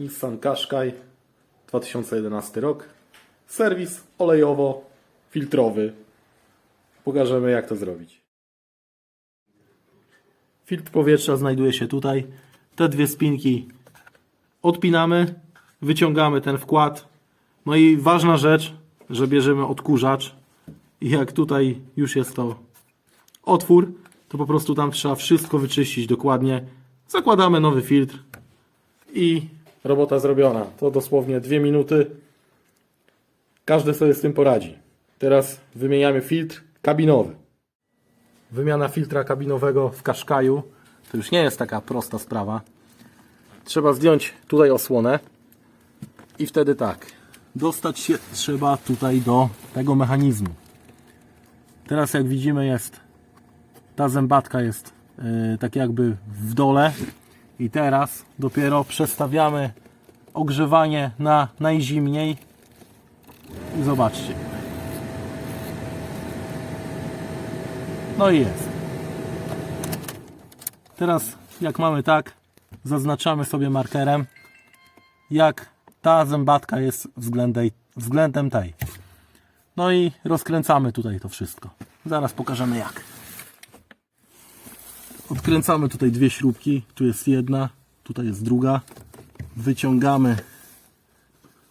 Nissan Qashqai 2011 rok. Serwis olejowo-filtrowy. Pokażemy jak to zrobić. Filtr powietrza znajduje się tutaj. Te dwie spinki odpinamy, wyciągamy ten wkład. No i ważna rzecz, że bierzemy odkurzacz i jak tutaj już jest to otwór, to po prostu tam trzeba wszystko wyczyścić dokładnie. Zakładamy nowy filtr i robota zrobiona. To dosłownie dwie minuty. Każdy sobie z tym poradzi. Teraz wymieniamy filtr kabinowy. Wymiana filtra kabinowego w Kaszkaju to już nie jest taka prosta sprawa. Trzeba zdjąć tutaj osłonę i wtedy tak. Dostać się trzeba tutaj do tego mechanizmu. Teraz jak widzimy jest ta zębatka jest yy, tak jakby w dole i teraz dopiero przestawiamy ogrzewanie na najzimniej i zobaczcie. No i jest. Teraz jak mamy tak, zaznaczamy sobie markerem jak ta zębatka jest względem, względem tej. No i rozkręcamy tutaj to wszystko. Zaraz pokażemy jak. Odkręcamy tutaj dwie śrubki. Tu jest jedna, tutaj jest druga. Wyciągamy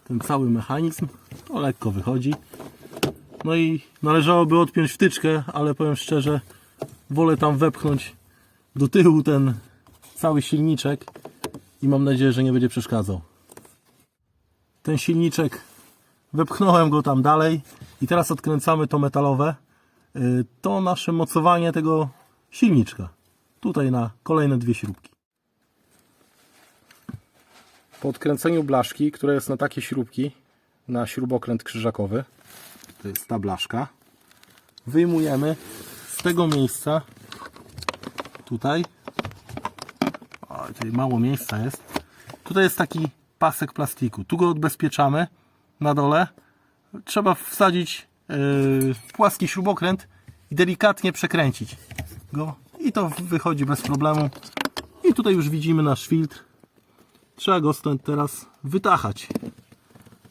ten cały mechanizm. To lekko wychodzi. No i należałoby odpiąć wtyczkę, ale powiem szczerze, wolę tam wepchnąć do tyłu ten cały silniczek i mam nadzieję, że nie będzie przeszkadzał. Ten silniczek wepchnąłem go tam dalej i teraz odkręcamy to metalowe. Y, To nasze mocowanie tego silniczka. Tutaj na kolejne dwie śrubki. Po odkręceniu blaszki, która jest na takie śrubki, na śrubokręt krzyżakowy, to jest ta blaszka, wyjmujemy z tego miejsca tutaj o, tutaj mało miejsca jest tutaj jest taki pasek plastiku tu go odbezpieczamy na dole trzeba wsadzić yy, płaski śrubokręt i delikatnie przekręcić go i to wychodzi bez problemu i tutaj już widzimy nasz filtr trzeba go stąd teraz wytachać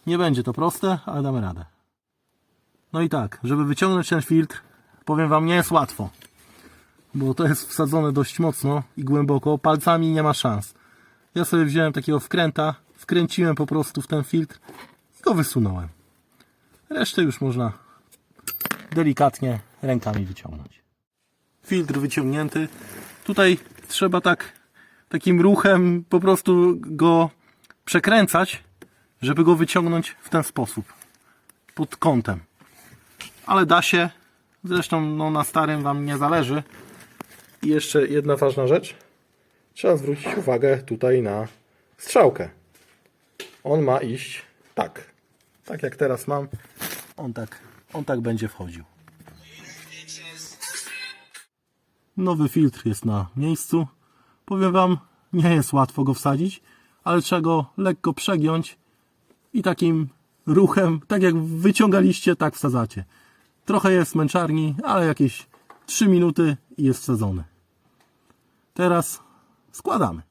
nie będzie to proste, ale damy radę no i tak, żeby wyciągnąć ten filtr, powiem Wam, nie jest łatwo. Bo to jest wsadzone dość mocno i głęboko, palcami nie ma szans. Ja sobie wziąłem takiego wkręta, wkręciłem po prostu w ten filtr i go wysunąłem. Resztę już można delikatnie rękami wyciągnąć. Filtr wyciągnięty. Tutaj trzeba tak takim ruchem po prostu go przekręcać, żeby go wyciągnąć w ten sposób. Pod kątem ale da się. Zresztą no, na starym Wam nie zależy. I jeszcze jedna ważna rzecz. Trzeba zwrócić uwagę tutaj na strzałkę. On ma iść tak. Tak jak teraz mam. On tak, on tak będzie wchodził. Nowy filtr jest na miejscu. Powiem Wam, nie jest łatwo go wsadzić, ale trzeba go lekko przegiąć i takim ruchem, tak jak wyciągaliście, tak wsadzacie. Trochę jest męczarni, ale jakieś 3 minuty i jest wsadzony. Teraz składamy.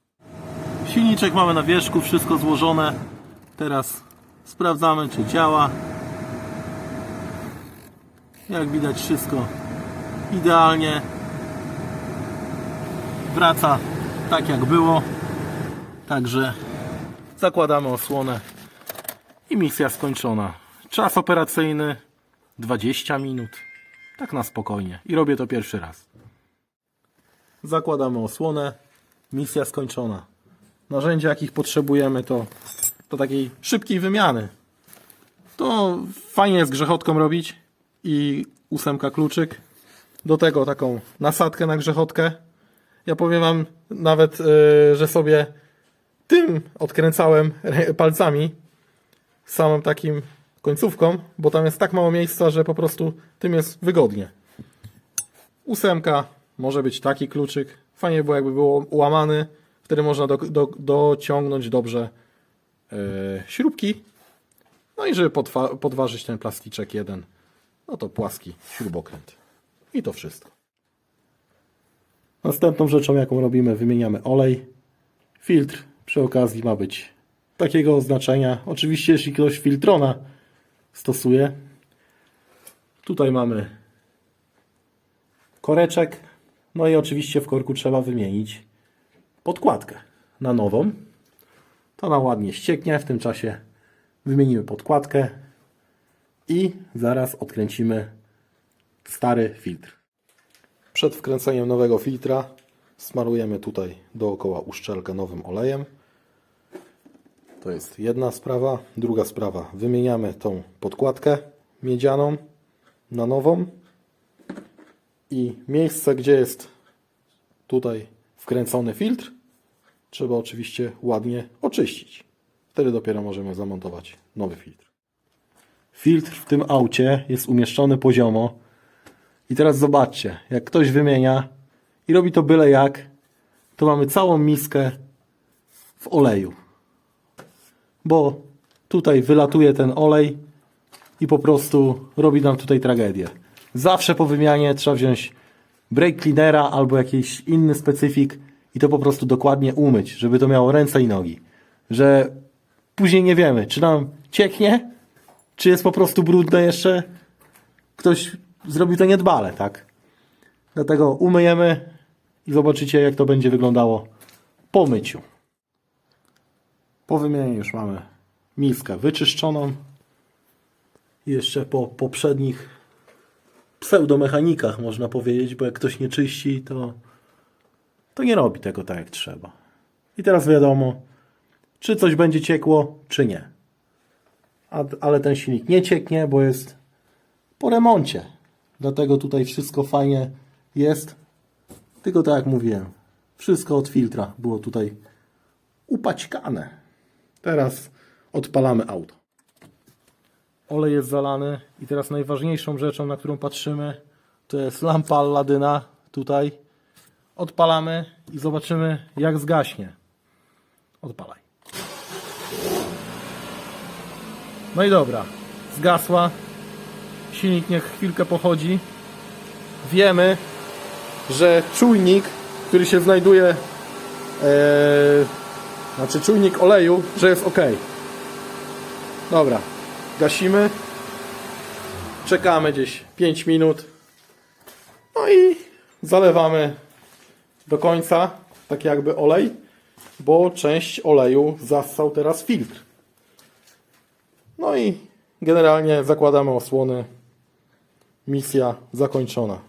Silniczek mamy na wierzchu, wszystko złożone. Teraz sprawdzamy, czy działa. Jak widać, wszystko idealnie. Wraca tak, jak było. Także zakładamy osłonę i misja skończona. Czas operacyjny 20 minut. Tak na spokojnie. I robię to pierwszy raz. Zakładamy osłonę. Misja skończona. Narzędzia, jakich potrzebujemy, to do takiej szybkiej wymiany. To fajnie jest grzechotką robić i ósemka kluczyk. Do tego taką nasadkę na grzechotkę. Ja powiem Wam nawet, yy, że sobie tym odkręcałem rę- palcami samym takim końcówką, bo tam jest tak mało miejsca, że po prostu tym jest wygodnie. Ósemka, może być taki kluczyk. Fajnie było jakby było ułamany, wtedy można do, do, dociągnąć dobrze yy, śrubki. No i żeby podwa- podważyć ten plasticzek jeden, no to płaski śrubokręt. I to wszystko. Następną rzeczą, jaką robimy, wymieniamy olej. Filtr przy okazji ma być takiego oznaczenia. Oczywiście, jeśli ktoś filtrona stosuje. Tutaj mamy koreczek. No i oczywiście w korku trzeba wymienić podkładkę na nową. To ona ładnie ścieknie. W tym czasie wymienimy podkładkę i zaraz odkręcimy stary filtr. Przed wkręceniem nowego filtra smarujemy tutaj dookoła uszczelkę nowym olejem. To jest jedna sprawa. Druga sprawa, wymieniamy tą podkładkę miedzianą na nową i miejsce, gdzie jest tutaj wkręcony filtr, trzeba oczywiście ładnie oczyścić. Wtedy dopiero możemy zamontować nowy filtr. Filtr w tym aucie jest umieszczony poziomo. I teraz zobaczcie, jak ktoś wymienia i robi to byle jak, to mamy całą miskę w oleju. Bo tutaj wylatuje ten olej i po prostu robi nam tutaj tragedię. Zawsze po wymianie trzeba wziąć brake cleanera albo jakiś inny specyfik i to po prostu dokładnie umyć, żeby to miało ręce i nogi. Że później nie wiemy, czy nam cieknie, czy jest po prostu brudne jeszcze. Ktoś zrobił to niedbale, tak? Dlatego umyjemy i zobaczycie, jak to będzie wyglądało po myciu. Po wymianie już mamy miskę wyczyszczoną. Jeszcze po poprzednich pseudomechanikach można powiedzieć, bo jak ktoś nie czyści, to, to nie robi tego tak jak trzeba. I teraz wiadomo, czy coś będzie ciekło, czy nie. A, ale ten silnik nie cieknie, bo jest po remoncie. Dlatego tutaj wszystko fajnie jest. Tylko tak jak mówiłem, wszystko od filtra było tutaj upaćkane. Teraz odpalamy auto. Olej jest zalany i teraz najważniejszą rzeczą, na którą patrzymy, to jest lampa Alladyna tutaj. Odpalamy i zobaczymy jak zgaśnie. Odpalaj. No i dobra, zgasła. Silnik niech chwilkę pochodzi. Wiemy, że czujnik, który się znajduje, e, znaczy czujnik oleju, że jest ok. Dobra, gasimy. Czekamy gdzieś 5 minut. No i zalewamy do końca, tak jakby olej, bo część oleju zassał teraz filtr. No i generalnie zakładamy osłony. Misja zakończona.